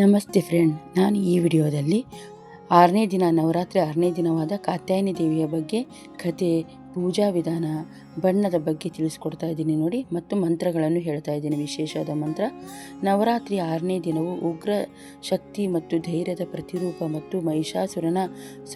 ನಮಸ್ತೆ ಫ್ರೆಂಡ್, ನಾನು ಈ ವಿಡಿಯೋದಲ್ಲಿ ಆರನೇ ದಿನ ನವರಾತ್ರಿ ಆರನೇ ದಿನವಾದ ಕಾತ್ಯಾಯನಿ ದೇವಿಯ ಬಗ್ಗೆ ಕತೆ, ಪೂಜಾ ವಿಧಾನ, ಬಣ್ಣದ ಬಗ್ಗೆ ತಿಳಿಸ್ಕೊಡ್ತಾ ಇದ್ದೀನಿ ನೋಡಿ ಮತ್ತು ಮಂತ್ರಗಳನ್ನು ಹೇಳ್ತಾ ಇದ್ದೀನಿ ವಿಶೇಷವಾದ ಮಂತ್ರ. ನವರಾತ್ರಿ ಆರನೇ ದಿನವು ಉಗ್ರ ಶಕ್ತಿ ಮತ್ತು ಧೈರ್ಯದ ಪ್ರತಿರೂಪ ಮತ್ತು ಮಹಿಷಾಸುರನ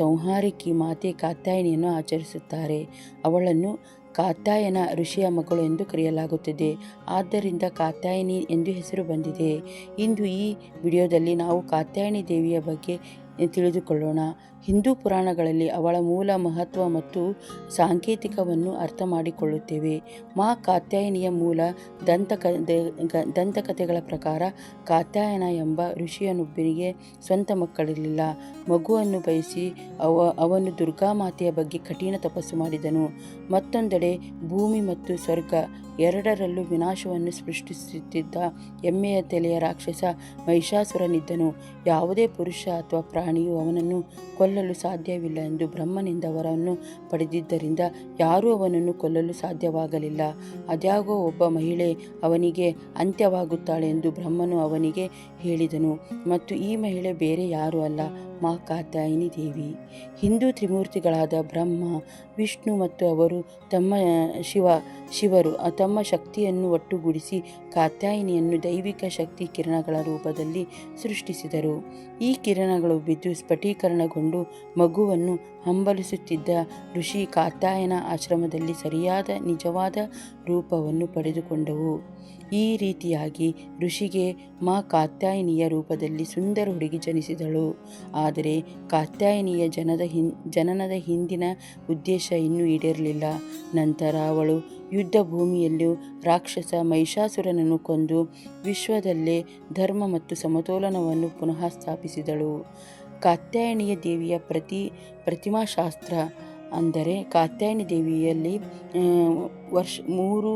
ಸಂಹಾರಿಕಿ ಮಾತೆ ಕಾತ್ಯಾಯಿನಿಯನ್ನು ಆಚರಿಸುತ್ತಾರೆ. ಅವಳನ್ನು ಕಾತ್ಯಾಯನ ಋಷಿಯ ಮಗಳು ಎಂದು ಕರೆಯಲಾಗುತ್ತದೆ. ಆದ್ದರಿಂದ ಕಾತ್ಯಾಯನಿ ಎಂದು ಹೆಸರು ಬಂದಿದೆ. ಇಂದು ಈ ವಿಡಿಯೋದಲ್ಲಿ ನಾವು ಕಾತ್ಯಾಯನಿ ದೇವಿಯ ಬಗ್ಗೆ ತಿಳಿದುಕೊಳ್ಳೋಣ. ಹಿಂದೂ ಪುರಾಣಗಳಲ್ಲಿ ಅವಳ ಮೂಲ ಮಹತ್ವ ಮತ್ತು ಸಾಂಕೇತಿಕವನ್ನು ಅರ್ಥ ಮಾಡಿಕೊಳ್ಳುತ್ತೇವೆ ಮಾ ಕಾತ್ಯಾಯನಿಯ ಮೂಲ ದಂತಕ ದಂತಕಥೆಗಳ ಪ್ರಕಾರ ಕಾತ್ಯಾಯನ ಎಂಬ ಋಷಿಯನೊಬ್ಬನಿಗೆ ಸ್ವಂತ ಮಕ್ಕಳಿರಲಿಲ್ಲ. ಮಗುವನ್ನು ಬಯಸಿ ಅವ ಅವನು ದುರ್ಗಾಮಾತೆಯ ಬಗ್ಗೆ ಕಠಿಣ ತಪಸ್ಸು ಮಾಡಿದನು. ಮತ್ತೊಂದೆಡೆ ಭೂಮಿ ಮತ್ತು ಸ್ವರ್ಗ ಎರಡರಲ್ಲೂ ವಿನಾಶವನ್ನು ಸೃಷ್ಟಿಸುತ್ತಿದ್ದ ಎಮ್ಮೆಯ ತಲೆಯ ರಾಕ್ಷಸ ಮಹಿಷಾಸುರನಿದ್ದನು. ಯಾವುದೇ ಪುರುಷ ಅಥವಾ ಪ್ರಾಣಿಯು ಅವನನ್ನು ಕೊಲ್ಲಲು ಸಾಧ್ಯವಿಲ್ಲ ಎಂದು ಬ್ರಹ್ಮನಿಂದ ವರವನ್ನು ಪಡೆದಿದ್ದರಿಂದ ಯಾರೂ ಅವನನ್ನು ಕೊಲ್ಲಲು ಸಾಧ್ಯವಾಗಲಿಲ್ಲ. ಅದ್ಯಾಗೋ ಒಬ್ಬ ಮಹಿಳೆ ಅವನಿಗೆ ಅಂತ್ಯವಾಗುತ್ತಾಳೆ ಎಂದು ಬ್ರಹ್ಮನು ಅವನಿಗೆ ಹೇಳಿದನು. ಮತ್ತು ಈ ಮಹಿಳೆ ಬೇರೆ ಯಾರೂ ಅಲ್ಲ. ಮಾ ಕಾತ್ಯಾಯಿನಿ ದೇವಿ. ಹಿಂದೂ ತ್ರಿಮೂರ್ತಿಗಳಾದ ಬ್ರಹ್ಮ, ವಿಷ್ಣು ಮತ್ತು ಅವರು ತಮ್ಮ, ಶಿವ, ಶಿವರು ತಮ್ಮ ಶಕ್ತಿಯನ್ನು ಒಟ್ಟುಗೂಡಿಸಿ ಕಾತ್ಯಾಯಿನಿಯನ್ನು ದೈವಿಕ ಶಕ್ತಿ ಕಿರಣಗಳ ರೂಪದಲ್ಲಿ ಸೃಷ್ಟಿಸಿದರು. ಈ ಕಿರಣಗಳು ಬಿದ್ದು ಸ್ಫಟೀಕರಣಗೊಂಡು ಮಗುವನ್ನು ಹಂಬಲಿಸುತ್ತಿದ್ದ ಋಷಿ ಕಾತ್ಯಾಯನ ಆಶ್ರಮದಲ್ಲಿ ಸರಿಯಾದ ನಿಜವಾದ ರೂಪವನ್ನು ಪಡೆದುಕೊಂಡವು. ಈ ರೀತಿಯಾಗಿ ಋಷಿಗೆ ಮಾ ಕಾತ್ಯಾಯಿನಿಯ ರೂಪದಲ್ಲಿ ಸುಂದರ ಹುಡುಗಿ ಜನಿಸಿದಳು. ಆದರೆ ಕಾತ್ಯಾಯಿನಿಯ ಜನದ ಹಿನ್, ಜನನದ ಹಿಂದಿನ ಉದ್ದೇಶ ಇನ್ನೂ ಈಡೇರಲಿಲ್ಲ. ನಂತರ ಅವಳು ಯುದ್ಧ ಭೂಮಿಯಲ್ಲೂ ರಾಕ್ಷಸ ಮಹಿಷಾಸುರನನ್ನು ಕೊಂದು ವಿಶ್ವದಲ್ಲೇ ಧರ್ಮ ಮತ್ತು ಸಮತೋಲನವನ್ನು ಪುನಃ ಸ್ಥಾಪಿಸಿದಳು. ಕಾತ್ಯಾಯನಿಯ ದೇವಿಯ ಪ್ರತಿ, ಪ್ರತಿಮಾಶಾಸ್ತ್ರ ಅಂದರೆ ಕಾತ್ಯಾಯನಿ ದೇವಿಯಲ್ಲಿ ವರ್ಷ ಮೂರು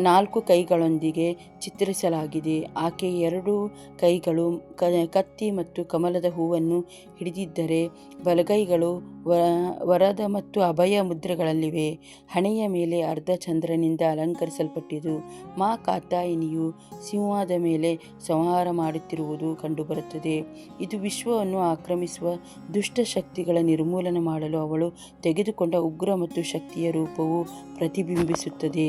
ನಾಲ್ಕು ಕೈಗಳೊಂದಿಗೆ ಚಿತ್ರಿಸಲಾಗಿದೆ. ಆಕೆ ಎರಡು ಕೈಗಳು ಕತ್ತಿ ಮತ್ತು ಕಮಲದ ಹೂವನ್ನು ಹಿಡಿದಿದ್ದರೆ ಬಲಗೈಗಳು ವರದ ಮತ್ತು ಅಭಯ ಮುದ್ರೆಗಳಲ್ಲಿವೆ. ಹಣೆಯ ಮೇಲೆ ಅರ್ಧ ಚಂದ್ರನಿಂದ ಅಲಂಕರಿಸಲ್ಪಟ್ಟಿದ್ದು, ಮಾ ಕಾತಾಯಿನಿಯು ಸಿಂಹದ ಮೇಲೆ ಸಂಹಾರ ಮಾಡುತ್ತಿರುವುದು ಕಂಡುಬರುತ್ತದೆ. ಇದು ವಿಶ್ವವನ್ನು ಆಕ್ರಮಿಸುವ ದುಷ್ಟ ಶಕ್ತಿಗಳ ನಿರ್ಮೂಲನ ಮಾಡಲು ಅವಳು ತೆಗೆದುಕೊಂಡ ಉಗ್ರ ಮತ್ತು ಶಕ್ತಿಯ ರೂಪವು ಪ್ರತಿಬಿಂಬಿಸುತ್ತದೆ.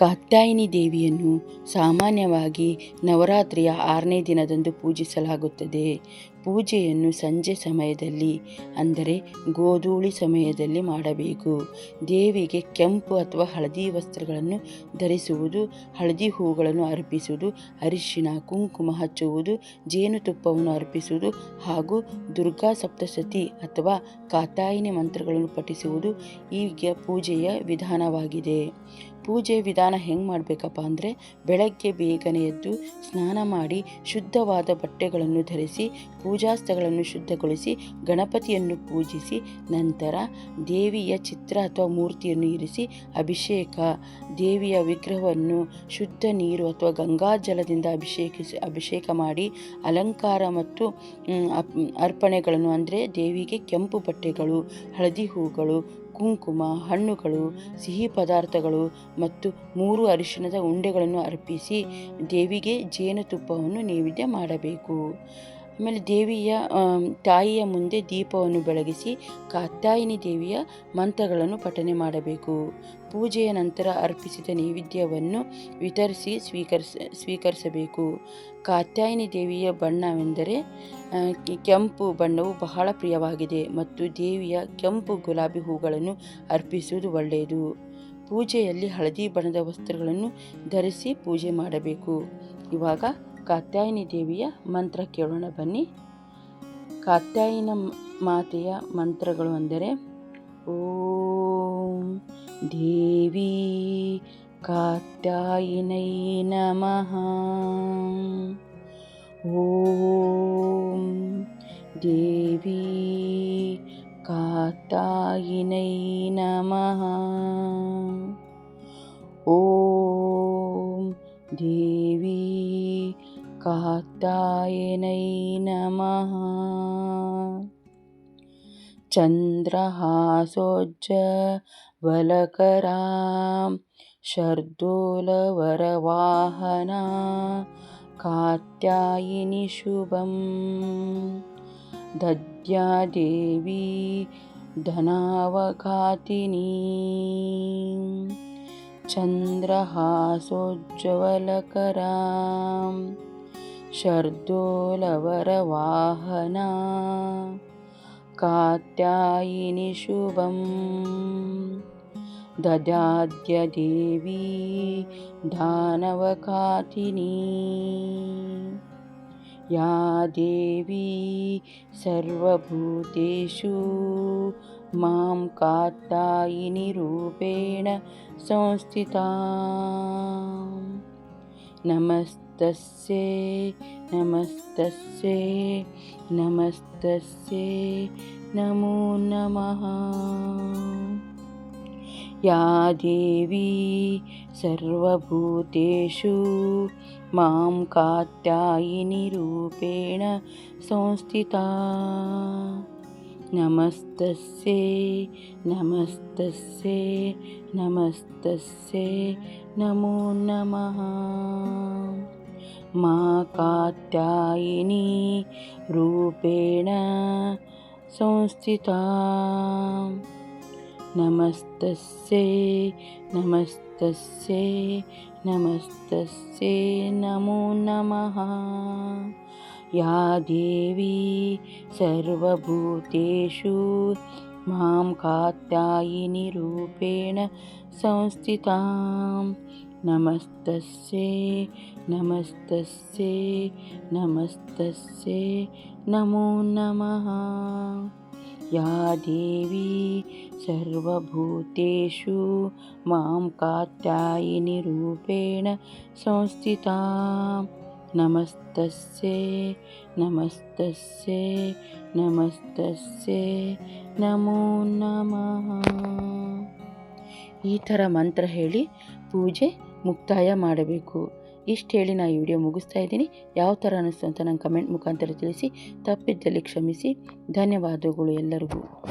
ಕಾತ್ಯಾಯಿನಿ ದೇವಿಯನ್ನು ಸಾಮಾನ್ಯವಾಗಿ ನವರಾತ್ರಿಯ ಆರನೇ ದಿನದಂದು ಪೂಜಿಸಲಾಗುತ್ತದೆ. ಪೂಜೆಯನ್ನು ಸಂಜೆ ಸಮಯದಲ್ಲಿ, ಅಂದರೆ ಗೋಧೂಳಿ ಸಮಯದಲ್ಲಿ ಮಾಡಬೇಕು. ದೇವಿಗೆ ಕೆಂಪು ಅಥವಾ ಹಳದಿ ವಸ್ತ್ರಗಳನ್ನು ಧರಿಸುವುದು, ಹಳದಿ ಹೂಗಳನ್ನು ಅರ್ಪಿಸುವುದು ಅರಿಶಿನ ಕುಂಕುಮ ಹಚ್ಚುವುದು ಜೇನುತುಪ್ಪವನ್ನು ಅರ್ಪಿಸುವುದು ಹಾಗೂ ದುರ್ಗಾ ಸಪ್ತಶತಿ ಅಥವಾ ಕಾತಾಯಿನಿ ಮಂತ್ರಗಳನ್ನು ಪಠಿಸುವುದು ಈಗ ಪೂಜೆಯ ವಿಧಾನವಾಗಿದೆ. ಪೂಜೆ ವಿಧಾನ ಹೆಂಗೆ ಮಾಡಬೇಕಪ್ಪ ಅಂದರೆ ಬೆಳಗ್ಗೆ ಬೇಗನೆ ಎದ್ದು ಸ್ನಾನ ಮಾಡಿ ಶುದ್ಧವಾದ ಬಟ್ಟೆಗಳನ್ನು ಧರಿಸಿ ಪೂಜಾಸ್ಥಗಳನ್ನು ಶುದ್ಧಗೊಳಿಸಿ, ಗಣಪತಿಯನ್ನು ಪೂಜಿಸಿ, ನಂತರ ದೇವಿಯ ಚಿತ್ರ ಅಥವಾ ಮೂರ್ತಿಯನ್ನು ಇರಿಸಿ ಅಭಿಷೇಕ, ದೇವಿಯ ವಿಗ್ರಹವನ್ನು ಶುದ್ಧ ನೀರು ಅಥವಾ ಗಂಗಾಜಲದಿಂದ ಅಭಿಷೇಕಿಸಿ ಅಭಿಷೇಕ ಮಾಡಿ ಅಲಂಕಾರ ಮತ್ತು ಅರ್ಪಣೆಗಳನ್ನು ಅಂದರೆ ದೇವಿಗೆ ಕೆಂಪು ಬಟ್ಟೆಗಳು, ಹಳದಿ ಹೂಗಳು ಕುಂಕುಮ ಹಣ್ಣುಗಳು ಸಿಹಿ ಪದಾರ್ಥಗಳು ಮತ್ತು ಮೂರು ಅರಿಶಿಣದ ಉಂಡೆಗಳನ್ನು ಅರ್ಪಿಸಿ ದೇವಿಗೆ ಜೇನುತುಪ್ಪವನ್ನು ನೈವೇದ್ಯ ಮಾಡಬೇಕು. ಆಮೇಲೆ ದೇವಿಯ ತಾಯಿಯ ಮುಂದೆ ದೀಪವನ್ನು ಬೆಳಗಿಸಿ ಕಾತ್ತಾಯಿನಿ ದೇವಿಯ ಮಂತ್ರಗಳನ್ನು ಪಠನೆ ಮಾಡಬೇಕು. ಪೂಜೆಯ ನಂತರ ಅರ್ಪಿಸಿದ ನೈವೇದ್ಯವನ್ನು ವಿತರಿಸಿ ಸ್ವೀಕರಿಸ, ಸ್ವೀಕರಿಸಬೇಕು. ಕಾತ್ಯಾಯಿನಿ ದೇವಿಯ ಬಣ್ಣವೆಂದರೆ ಕೆಂಪು ಬಣ್ಣವು ಬಹಳ ಪ್ರಿಯವಾಗಿದೆ ಮತ್ತು ದೇವಿಯ ಕೆಂಪು ಗುಲಾಬಿ ಹೂಗಳನ್ನು ಅರ್ಪಿಸುವುದು ಒಳ್ಳೆಯದು. ಪೂಜೆಯಲ್ಲಿ ಹಳದಿ ಬಣ್ಣದ ವಸ್ತ್ರಗಳನ್ನು ಧರಿಸಿ ಪೂಜೆ ಮಾಡಬೇಕು. ಇವಾಗ ಕಾತ್ಯಾಯಿನಿ ದೇವಿಯ ಮಂತ್ರ ಕೇಳೋಣ ಬನ್ನಿ. ಕಾತ್ಯಾಯಿನ ಮಾತೆಯ ಮಂತ್ರಗಳು ಅಂದರೆ, ಓಂ ದೇವಿ ಕಾತ್ಯಾಯಿನೈ ನಮಃ. ಓಂ ದೇವಿ ಕಾತ್ಯಾಯಿನೈ ನಮಃ. ಓಂ ದೇವಿ कात्यायनै नमः चन्द्रहासोज्ज्वलकरां शर्दूलवरवाहना कात्यायिनि शुभं दद्या देवी धनावघातिनी। चन्द्रहासोज्ज्वलकरां शर्दोलवरवाहना। कात्यायिनि शुभं ददाद्य देवी दानवघातिनी या देवी सर्वभूतेषु मां कात्यायिनि रूपेण संस्थिता नमस्तस्यै नमस्तस्यै नमस्तस्यै नमो नमः। या देवी सर्वभूतेषु मां कात्यायिनि रूपेण संस्थिता। नमस्तस्यै नमस्तस्यै नमस्तस्यै नमो नमः मा कात्यायिनी रूपेण संस्थिता। नमस्तस्यै नमस्तस्यै नमस्तस्यै नमो नमः। या देवी सर्वभूतेषु मां कात्यायिनि रूपेण ನಮಸ್ತಸ್ಸೇ ನಮಸ್ತಸ್ಸೇ ನಮಸ್ತಸ್ಸೇ, ನಮೋ ನಮಃ. ಯಾ ದೇವಿ ಸರ್ವಭೂತೇಷು, ಮಾಂ ಕಾತ್ಯಾಯಿನಿ ರೂಪೇಣ ಸಂಸ್ಥಿತಾ. ನಮಸ್ತಸ್ಸೇ ನಮಸ್ತಸ್ಸೇ ನಮಸ್ತಸ್ಸೇ, ನಮೋ ನಮಃ. ಈ ಥರ ಮಂತ್ರ ಹೇಳಿ ಪೂಜೆ ಮುಕ್ತಾಯ ಮಾಡಬೇಕು. ಇಷ್ಟು ಹೇಳಿ ನಾನು ವಿಡಿಯೋ ಮುಗಿಸ್ತಾ ಇದ್ದೀನಿ. ಯಾವ ಥರ ಅನ್ನಿಸ್ತು ಅಂತ ನಂಗೆ ಕಮೆಂಟ್ ಮುಖಾಂತರ ತಿಳಿಸಿ. ತಪ್ಪಿದ್ದಲ್ಲಿ ಕ್ಷಮಿಸಿ. ಧನ್ಯವಾದಗಳು ಎಲ್ಲರಿಗೂ.